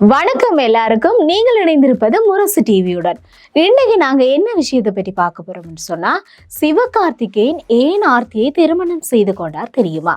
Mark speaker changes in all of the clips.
Speaker 1: வணக்கம் எல்லாருக்கும். நீங்கள் இணைந்திருப்பது முரசு டிவியுடன். இன்னைக்கு நாங்க என்ன விஷயத்தை பற்றி பார்க்க போறோம்னு சொன்னா சிவகார்த்திகேயன் ஏன் ஆர்த்தியை திருமணம் செய்து கொண்டார் தெரியுமா?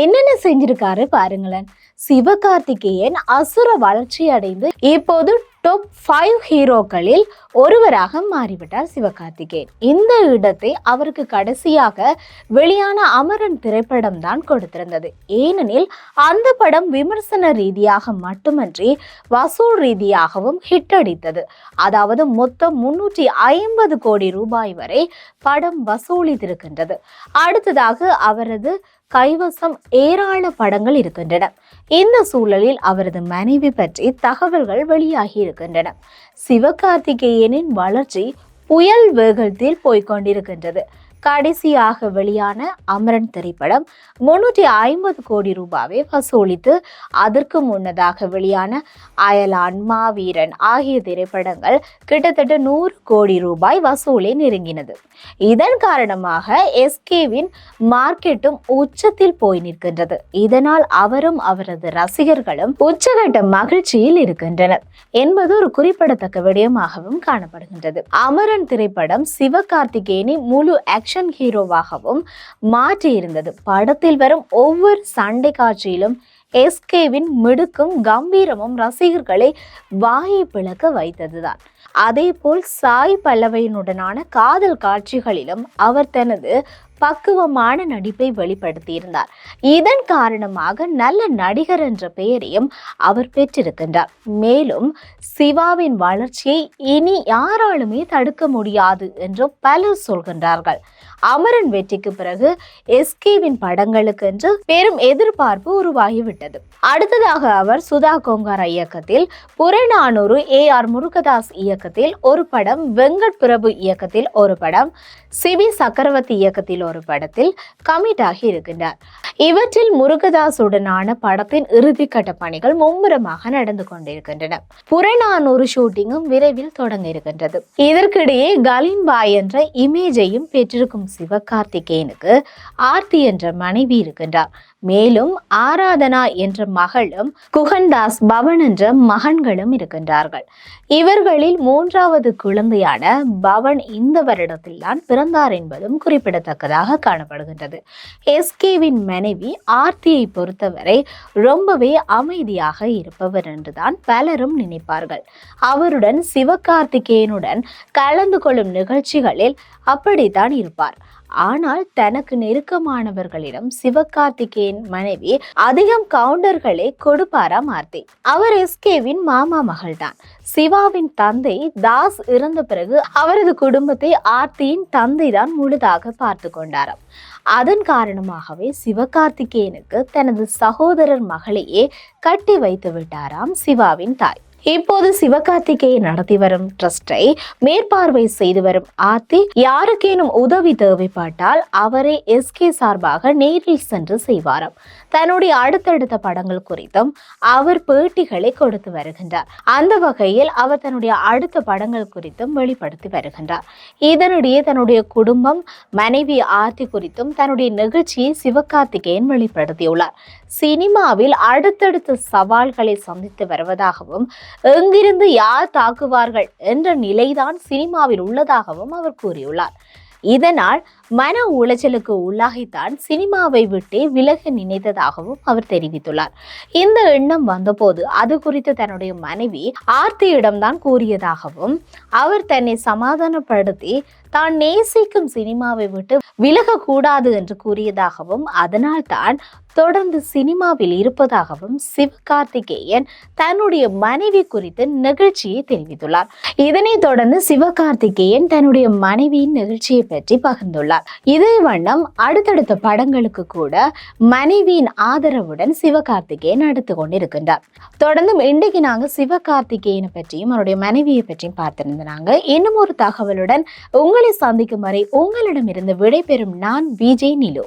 Speaker 1: என்னென்ன செஞ்சிருக்காரு பாருங்களேன். சிவகார்த்திகேயன் அசுர வளர்ச்சி அடைந்து இப்போது டாப் ஃபைவ் ஹீரோக்களில் ஒருவராக மாறிவிட்டார் சிவகார்த்திகேயன். இந்த இடத்தை அவருக்கு கடைசியாக வெளியான அமரன் திரைப்படம் தான் கொடுத்திருந்தது. ஏனெனில் அந்த படம் விமர்சன ரீதியாக மட்டுமன்றி வசூல் ரீதியாகவும் ஹிட் அடித்தது. அதாவது மொத்தம் முன்னூற்றி ஐம்பது கோடி ரூபாய் வரை படம் வசூலித்திருக்கின்றது. அடுத்ததாக அவரது கைவசம் ஏராள படங்கள் இருக்கின்றன. இந்த சூழலில் அவரது மனைவி பற்றி தகவல்கள் வெளியாகி இருக்கின்றன. சிவகார்த்திகேயனின் வளர்ச்சி புயல் வேகத்தில் போய்க்கொண்டிருக்கின்றது கடைசியாக வெளியான அமரன் திரைப்படம் முன்னூற்றி ஐம்பது கோடி ரூபாவை வசூலித்து அதற்கு முன்னதாக வெளியான அயலான் மாவீரன் ஆகிய திரைப்படங்கள் கிட்டத்தட்ட நூறு கோடி ரூபாய் வசூலை நெருங்கினது. இதன் காரணமாக எஸ்கேவின் மார்க்கெட்டும் உச்சத்தில் போய் நிற்கின்றது. இதனால் அவரும் அவரது ரசிகர்களும் உச்சகட்ட மகிழ்ச்சியில் இருக்கின்றனர் என்பது ஒரு குறிப்பிடத்தக்க விடயமாகவும் காணப்படுகின்றது. அமரன் திரைப்படம் சிவகார்த்திகேயனின் முழு ஆக்ஷன் ஹீரோவாகவும் மாற்றியிருந்தது. படத்தில் வரும் ஒவ்வொரு சண்டை காட்சியிலும் எஸ்கேவின் மிடுக்கும் கம்பீரமும் ரசிகர்களை வாயை பிளக்க வைத்ததுதான். அதேபோல் சாய் பல்லவையினுடனான காதல் காட்சிகளிலும் அவர் தனது பக்குவமான நடிப்பை வெளிப்படுத்தியிருந்தார். இதன் காரணமாக நல்ல நடிகர் என்ற பெயரையும் அவர் பெற்றிருக்கின்றார். மேலும் சிவாவின் வளர்ச்சியை இனி யாராலுமே தடுக்க முடியாது என்று பலர் சொல்கின்றார்கள். அமரன் வெற்றிக்கு பிறகு எஸ்கேவின் படங்களுக்கு என்று பெரும் எதிர்பார்ப்பு உருவாகிவிட்டது. அடுத்ததாக அவர் சுதா கோங்காரா இயக்கத்தில் புறநானூறு ஏ ஆர் முருகதாஸ் இயக்கத்தில் ஒரு படம் வெங்கட் பிரபு இயக்கத்தில் ஒரு படம் சிவி சக்கரவர்த்தி இயக்கத்தில் ஒரு படத்தில் கமிட் ஆகி இருக்கின்றார். இவற்றில் முருகதாசுடனான படத்தின் இறுதிக்கட்ட பணிகள் மும்முரமாக நடந்து கொண்டிருக்கின்றன. புறநானூறு ஷூட்டிங்கும் விரைவில் தொடங்க இருக்கின்றது இதற்கிடையே கலின்பாய் என்ற இமேஜையும் பெற்றிருக்கும் சிவகார்த்திகேயனுக்கு ஆர்த்தி என்ற மனைவி இருக்கின்றார். மேலும் ஆராதனா என்ற மகளும் குகன்தாஸ் பவன் என்ற மகன்களும் இருக்கின்றார்கள். இவர்களில் மூன்றாவது குழந்தையான பவன் இந்த வருடத்தில் தான் பிறந்தார் என்பதும் குறிப்பிடத்தக்கதாக காணப்படுகின்றது. எஸ்கேவின் மனைவி ஆர்த்தியை பொறுத்தவரை ரொம்பவே அமைதியாக இருப்பவர் என்றுதான் பலரும் நினைப்பார்கள். அவருடன் சிவகார்த்திகேயனுடன் கலந்து கொள்ளும் நிகழ்ச்சிகளில் அப்படித்தான் இருப்பார். ஆனால் தனக்கு நெருக்கமானவர்களிடம் சிவகார்த்திகேயன் மனைவி அதிகம் கவுண்டர்களை கொடுப்பாராம் ஆர்த்தி அவர் எஸ்கேவின் மாமா மகள்தான். சிவாவின் தந்தை தாஸ் இறந்த பிறகு அவரது குடும்பத்தை ஆர்த்தியின் தந்தை தான் முழுதாக பார்த்து கொண்டாராம். அதன் காரணமாகவே சிவகார்த்திகேயனுக்கு தனது சகோதரர் மகளையே கட்டி வைத்து விட்டாராம் சிவாவின் தாய். இப்போது சிவகார்த்திகேயன் நடத்தி வரும் ட்ரஸ்டை மேற்பார்வை செய்து வரும் ஆர்த்தி யாருக்கேனும் உதவி தேவைப்பட்டால் அவரே எஸ்கே சார்பாக நேரில் சென்று செய்வாராம். தன்னுடைய அடுத்தடுத்த படங்கள் குறித்தும் அவர் பேட்டிகளை கொடுத்து வருகின்றார். அந்த வகையில் அவர் தன்னுடைய அடுத்த படங்கள் குறித்தும் வெளிப்படுத்தி வருகின்றார். இதனிடையே தன்னுடைய குடும்பம் மனைவி ஆர்த்தி குறித்தும் தன்னுடைய நிகழ்ச்சியை சிவகார்த்திகேயன் வெளிப்படுத்தியுள்ளார். சினிமாவில் அடுத்தடுத்த சவால்களை சந்தித்து வருவதாகவும் எங்கிருந்து யார் தாக்குவார்கள் என்ற நிலைதான் சினிமாவில் உள்ளதாகவும் அவர் கூறியுள்ளார். இதனால் மன உளைச்சலுக்கு உள்ளாகித்தான் சினிமாவை விட்டே விலக நினைத்ததாகவும் அவர் தெரிவித்துள்ளார். இந்த எண்ணம் வந்தபோது அது குறித்து தன்னுடைய மனைவி ஆர்த்தியிடம்தான் கூறியதாகவும் அவர் தன்னை சமாதானப்படுத்தி தான் நேசிக்கும் சினிமாவை விட்டு விலகக்கூடாது என்று கூறியதாகவும் அதனால் தான் தொடர்ந்து சினிமாவில் இருப்பதாகவும் சிவகார்த்திகேயன் தன்னுடைய மனைவி குறித்து நிகழ்ச்சியை தெரிவித்துள்ளார். இதனைத் தொடர்ந்து சிவகார்த்திகேயன் தன்னுடைய மனைவியின் நிகழ்ச்சியை பற்றி பகிர்ந்துள்ளார். இதே வண்ணம் அடுத்தடுத்த படங்களுக்கு கூட மனைவியின் ஆதரவுடன் சிவகார்த்திகேயன் நடத்து கொண்டிருக்கின்றார். தொடர்ந்தும் இன்றைக்கு நாங்க சிவகார்த்திகேயனை பற்றியும் அவருடைய மனைவியை பற்றியும் பார்த்திருந்தாங்க இன்னும் ஒரு தகவலுடன் உங்களை சந்திக்கும் வரை உங்களிடமிருந்து விடைபெறும் நான் விஜய் நிலோ.